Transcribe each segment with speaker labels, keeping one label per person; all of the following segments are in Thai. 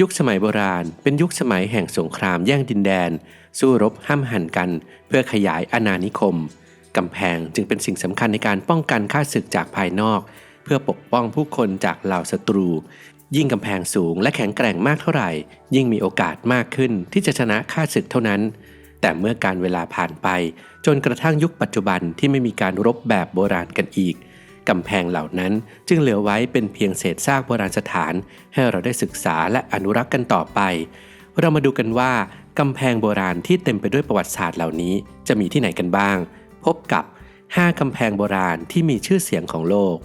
Speaker 1: ยุคสมัยโบราณ เป็นยุคสมัยแห่งสงครามแย่งดินแดน สู้รบห้ามหันกัน เพื่อขยายอาณานิคม กำแพงจึงเป็นสิ่งสำคัญในการป้องกันข้าศึกจากภายนอก เพื่อปกป้องผู้คนจากเหล่าศัตรู ยิ่งกำแพงสูงและแข็งแกร่งมากเท่าไหร่ ยิ่งมีโอกาสมากขึ้นที่จะชนะข้าศึกเท่านั้น แต่เมื่อการเวลาผ่านไป จนกระทั่งยุคปัจจุบันที่ไม่มีการรบแบบโบราณกันอีก กำแพงเหล่านั้นจึงเหลือไว้เป็นเพียงเศษซากโบราณสถาน ให้เราได้ศึกษาและอนุรักษ์กันต่อไป เรามาดูกันว่ากำแพงโบราณที่เต็มไปด้วยประวัติศาสตร์เหล่านี้ จะมีที่ไหนกันบ้าง พบกับ 5กำแพงโบราณที่มีชื่อเสียงของโลก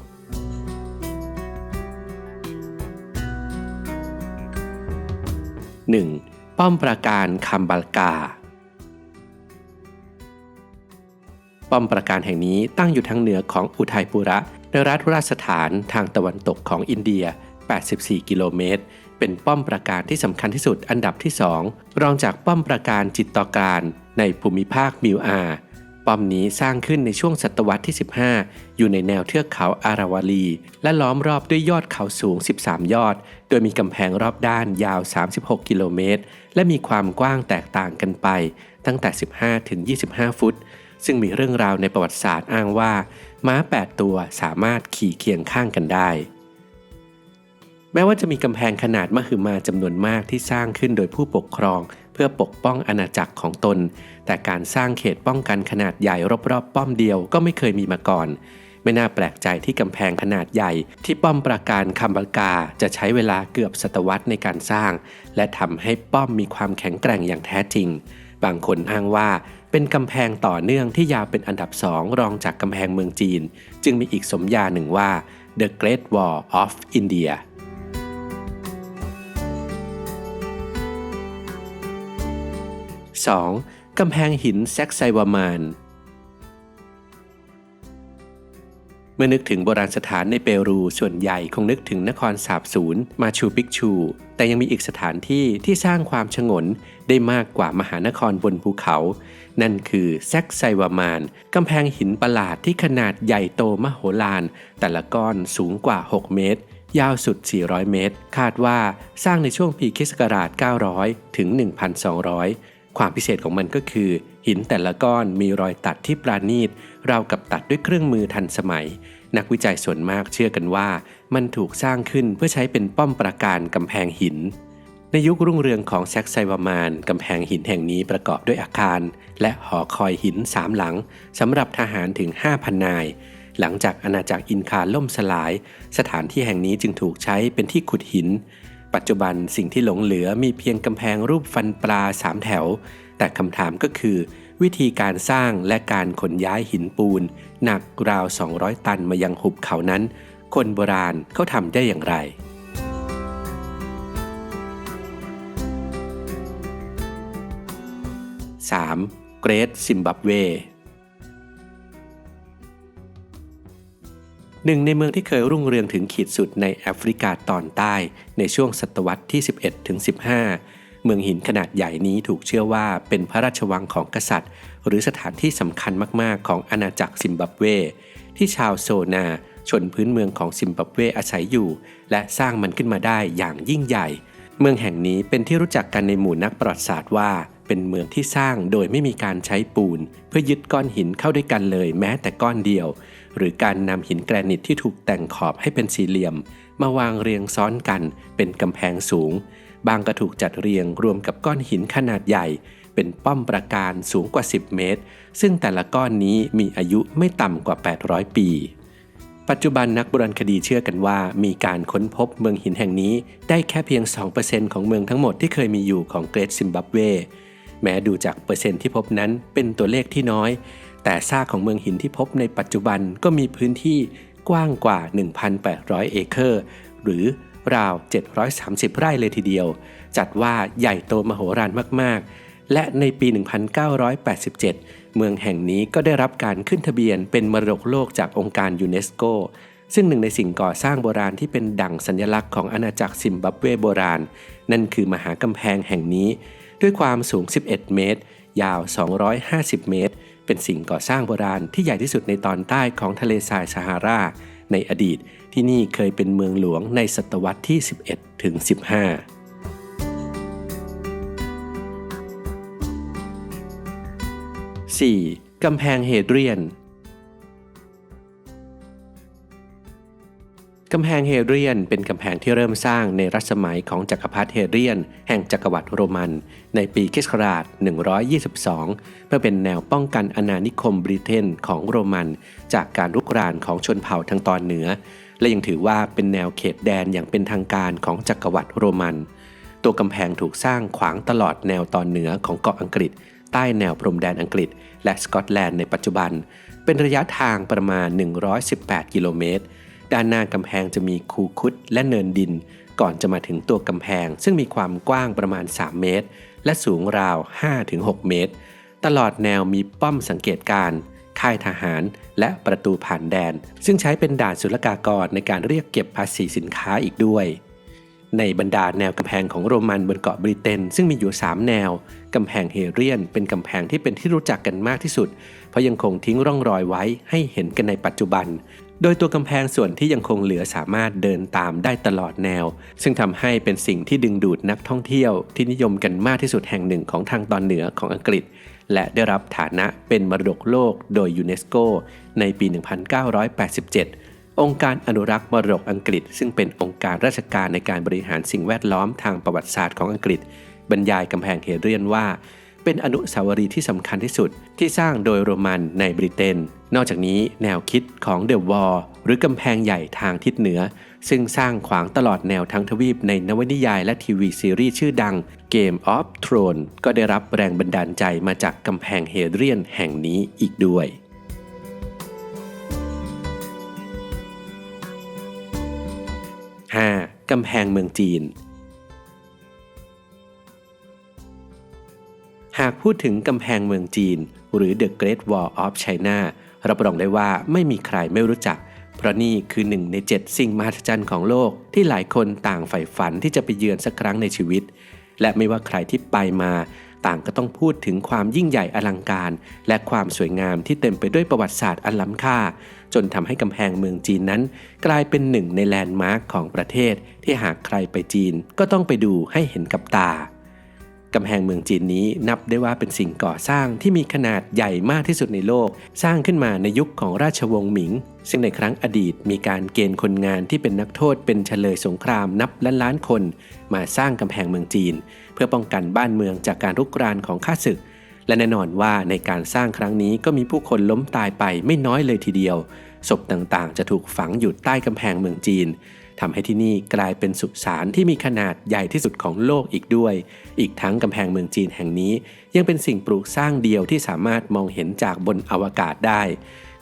Speaker 1: 1. ป้อมปราการคัมบัลกา ป้อมปราการแห่งนี้ตั้งอยู่ทางเหนือของอุทัยปุระในรัฐราชฐานทางตะวันตกของอินเดีย 84 กิโลเมตร เป็นป้อมปราการที่สำคัญที่สุดอันดับที่ 2 รองจากป้อมปราการจิตตอการในภูมิภาคมิวอา ป้อมนี้สร้างขึ้นในช่วงศตวรรษที่ 15 อยู่ในแนวเทือกเขาอาราวาลี และล้อมรอบด้วยยอดเขาสูง 13 ยอด โดยมีกำแพงรอบด้านยาว 36 กิโลเมตร และมีความกว้างแตกต่างกันไป ตั้งแต่ 15 ถึง 25 ฟุต ซึ่งมีเรื่องราวในประวัติศาสตร์อ้างว่า ม้า 8 ตัวสามารถขี่เคียงข้างกันได้ แม้ว่าจะมีกำแพงขนาดมหึมาจำนวนมากที่สร้างขึ้นโดยผู้ปกครอง เพื่อปกป้องอาณาจักรของตน แต่การสร้างเขตป้องกันขนาดใหญ่รอบๆ ป้อมเดียวก็ไม่เคยมีมาก่อนไม่น่าแปลกใจที่กำแพงขนาดใหญ่ที่ป้อมปราการคัมบากาจะใช้เวลาเกือบศตวรรษในการสร้าง และทำให้ป้อมมีความแข็งแกร่งอย่างแท้จริง บางคนอ้างว่าเป็นกำแพงต่อเนื่องที่ยาวเป็นอันดับสองรองจากกำแพงเมืองจีน จึงมีอีกสมญาหนึ่งว่า The Great Wall of India 2. กำแพงหินแซกไซวามาน เมื่อนึกถึงโบราณสถานในเปรูส่วนใหญ่คงนึกถึงนครสาบสูญมาชูปิกชู แต่ยังมีอีกสถานที่ที่สร้างความชงนได้มากกว่ามหานครบนภูเขา นั่นคือแซกไซวามานกำแพงหินประหลาดที่ขนาดใหญ่โตมโหฬารแต่ละก้อนสูงกว่า 6 เมตร ยาวสุด 400 เมตร คาดว่าสร้างในช่วงปีคศ900 ถึง 1,200 ความพิเศษของมันก็คือ หินแต่ละก้อนมีรอยตัดที่ปราณีตราวกับตัดด้วยเครื่องมือทันสมัย นักวิจัยส่วนมากเชื่อกันว่า มันถูกสร้างขึ้นเพื่อใช้เป็นป้อมปราการกำแพงหิน ในยุครุ่งเรืองของแซกไซวามานกำแพงหินแห่งนี้ประกอบด้วยอาคาร และหอคอยหินสามหลังสำหรับทหารถึง 5,000 นาย หลังจากอาณาจักรอินคาล่มสลาย สถานที่แห่งนี้จึงถูกใช้เป็นที่ขุดหิน ปัจจุบันสิ่งที่หลงเหลือมีเพียงกำแพงรูปฟันปลาสามแถว แต่คำถามก็คือ วิธีการสร้างและการขนย้ายหินปูน หนักราว 200 ตันมายังหุบเขานั้น คนโบราณเขาทำได้อย่างไร 3. เกรทซิมบับเวหนึ่งในเมืองที่เคยรุ่งเรืองถึงขีดสุดในแอฟริกาตอนใต้ในช่วงศตวรรษที่ 11ถึง15 เมืองหินขนาดใหญ่นี้ถูกเชื่อว่าเป็นพระราชวังของกษัตริย์ หรือสถานที่สำคัญมากๆ ของอาณาจักรซิมบับเว ที่ชาวโซนาชนพื้นเมืองของซิมบับเวอาศัยอยู่ และสร้างมันขึ้นมาได้อย่างยิ่งใหญ่ เมืองแห่งนี้เป็นที่รู้จักกันในหมู่นักประวัติศาสตร์ว่า เป็นเมืองที่สร้างโดยไม่มีการใช้ปูน เพื่อยึดก้อนหินเข้าด้วยกันเลยแม้แต่ก้อนเดียว หรือการนำหินแกรนิตที่ถูกแต่งขอบให้เป็นสี่เหลี่ยม มาวางเรียงซ้อนกันเป็นกำแพงสูง บางก็ถูกจัดเรียงรวมกับก้อนหินขนาดใหญ่ เป็นป้อมประการสูงกว่า 10 เมตร ซึ่งแต่ละก้อนนี้มีอายุไม่ต่ำกว่า 800 ปี ปัจจุบันนักโบราณคดีเชื่อกันว่า มีการค้นพบเมืองหินแห่งนี้ ได้แค่เพียง 2%ของเมืองทั้งหมดที่เคยมีอยู่ของเกรทซิมบับเวแม้ดูจากเปอร์เซ็นต์ที่พบนั้นเป็นตัวเลขที่น้อย แต่ซากของเมืองหินที่พบในปัจจุบันก็มีพื้นที่กว้างกว่า 1,800 เอเคอร์ หรือ ราว 730 ไร่เลยทีเดียว จัดว่าใหญ่โตมโหฬารมาก ๆ และในปี 1987 เมืองแห่งนี้ก็ได้รับการขึ้นทะเบียนเป็นมรดกโลกจากองค์การยูเนสโก ซึ่งหนึ่งในสิ่งก่อสร้างโบราณที่เป็นดั่งสัญลักษณ์ของอาณาจักรซิมบับเวโบราณ นั่นคือมหากำแพงแห่งนี้ ด้วยความสูง 11 เมตร ยาว 250 เมตร เป็นสิ่งก่อสร้างโบราณที่ใหญ่ที่สุดในตอนใต้ของทะเลทรายซาฮารา ในอดีตที่นี่เคยเป็นเมืองหลวงในศตวรรษที่ 11 ถึง 154กำแพงเฮเดรียน กำแพงเฮเรียนเป็นกำแพงที่เริ่มสร้างในรัชสมัยของจักรพรรดิเฮเรียน แห่งจักรวรรดิโรมัน ในปีคริสต์ศักราช122 เพื่อเป็นแนวป้องกันอาณานิคมบริเตนของโรมัน จากการรุกรานของชนเผ่าทางตอนเหนือ และยังถือว่าเป็นแนวเขตแดนอย่างเป็นทางการของจักรวรรดิโรมัน ตัวกำแพงถูกสร้างขวางตลอดแนวตอนเหนือของเกาะอังกฤษ ใต้แนวพรมแดนอังกฤษ และสกอตแลนด์ในปัจจุบัน เป็นระยะทางประมาณ 118 กิโลเมตร ด้านหน้ากำแพงจะมีคูคุดและเนินดิน ก่อนจะมาถึงตัวกำแพง ซึ่งมีความกว้างประมาณ 3 เมตร และสูงราว 5-6 เมตร ตลอดแนวมีป้อมสังเกตการ ค่ายทหารและประตูผ่านแดน ซึ่งใช้เป็นด่านศุลกากรในการเรียกเก็บภาษีสินค้าอีกด้วย ในบรรดาแนวกำแพงของโรมันบนเกาะบริเตนซึ่งมีอยู่ 3 แนวกำแพงเฮเรียน เป็นกำแพงที่เป็นที่รู้จักกันมากที่สุด เพราะยังคงทิ้งร่องรอยไว้ให้เห็นกันในปัจจุบัน โดยตัวกำแพงส่วนที่ยังคงเหลือสามารถเดินตามได้ตลอดแนว ซึ่งทำให้เป็นสิ่งที่ดึงดูดนักท่องเที่ยวที่นิยมกันมากที่สุดแห่งหนึ่งของทางตอนเหนือของอังกฤษ และได้รับฐานะเป็นมรดกโลกโดยยูเนสโกในปี 1987 องค์การอนุรักษ์มรดกอังกฤษ ซึ่งเป็นองค์การราชการในการบริหารสิ่งแวดล้อมทางประวัติศาสตร์ของอังกฤษ บรรยายกำแพงเฮเรียนว่า เป็นอนุสาวรีย์ที่สำคัญที่สุดที่สร้างโดยโรมันในบริเตน นอกจากนี้แนวคิดของเดอะวอลหรือกำแพงใหญ่ทางทิศเหนือ ซึ่งสร้างขวางตลอดแนวทั้งทวีปในนวนิยายและทีวีซีรีส์ชื่อดัง Game of Thrones ก็ได้รับแรงบันดาลใจมาจากกำแพงเฮเดรียนแห่งนี้อีกด้วย 5. กำแพงเมืองจีนากพูดถึงกำแพงเมืองจีน หรือ The Great Wall of China รับรองได้ว่าไม่มีใครไม่รู้จัก เพราะนี่คือหนึ่งในเจ็ดสิ่งมหัศจรรย์ของโลกที่หลายคนต่างใฝ่ฝันที่จะไปเยือนสักครั้งในชีวิต และไม่ว่าใครที่ไปมา ต่างก็ต้องพูดถึงความยิ่งใหญ่อลังการ และความสวยงามที่เต็มไปด้วยประวัติศาสตร์อันล้ำค่า จนทำให้กำแพงเมืองจีนนั้น กลายเป็นหนึ่งในแลนด์มาร์คของประเทศที่หากใครไปจีนก็ต้องไปดูให้เห็นกับตา กำแพงเมืองจีนนี้นับได้ว่าเป็นสิ่งก่อสร้างที่มีขนาดใหญ่มากที่สุดในโลก สร้างขึ้นมาในยุคของราชวงศ์หมิง ซึ่งในครั้งอดีตมีการเกณฑ์คนงานที่เป็นนักโทษเป็นเฉลยสงครามนับล้านล้านคน มาสร้างกำแพงเมืองจีน เพื่อป้องกันบ้านเมืองจากการรุกรานของข้าศึก และแน่นอนว่าในการสร้างครั้งนี้ก็มีผู้คนล้มตายไปไม่น้อยเลยทีเดียวศพต่างๆ จะถูกฝังอยู่ใต้กำแพงเมืองจีน ทำให้ที่นี่กลายเป็นสุสานที่มีขนาดใหญ่ที่สุดของโลกอีกด้วย อีกทั้งกำแพงเมืองจีนแห่งนี้ ยังเป็นสิ่งปลูกสร้างเดียวที่สามารถมองเห็นจากบนอวกาศได้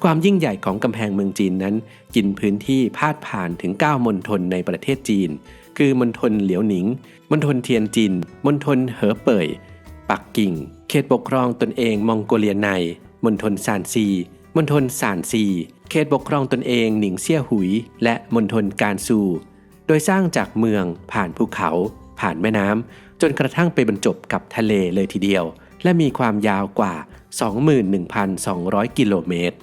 Speaker 1: ความยิ่งใหญ่ของกำแพงเมืองจีนนั้น กินพื้นที่พาดผ่านถึง 9 มณฑลในประเทศจีน คือมณฑลเหลียวหนิง มณฑลเทียนจิน มณฑลเหอเป่ย ปักกิ่ง เขตปกครองตนเองมองโกเลียใน มณฑลซานซี มณฑลซานซี เขตปกครองตนเองหนิงเซี่ยหุย และมณฑลการซู โดยสร้างจากเมืองผ่านภูเขา ผ่านแม่น้ำจนกระทั่งไปบรรจบกับทะเลเลยทีเดียว และมีความยาวกว่า 21,200 กิโลเมตร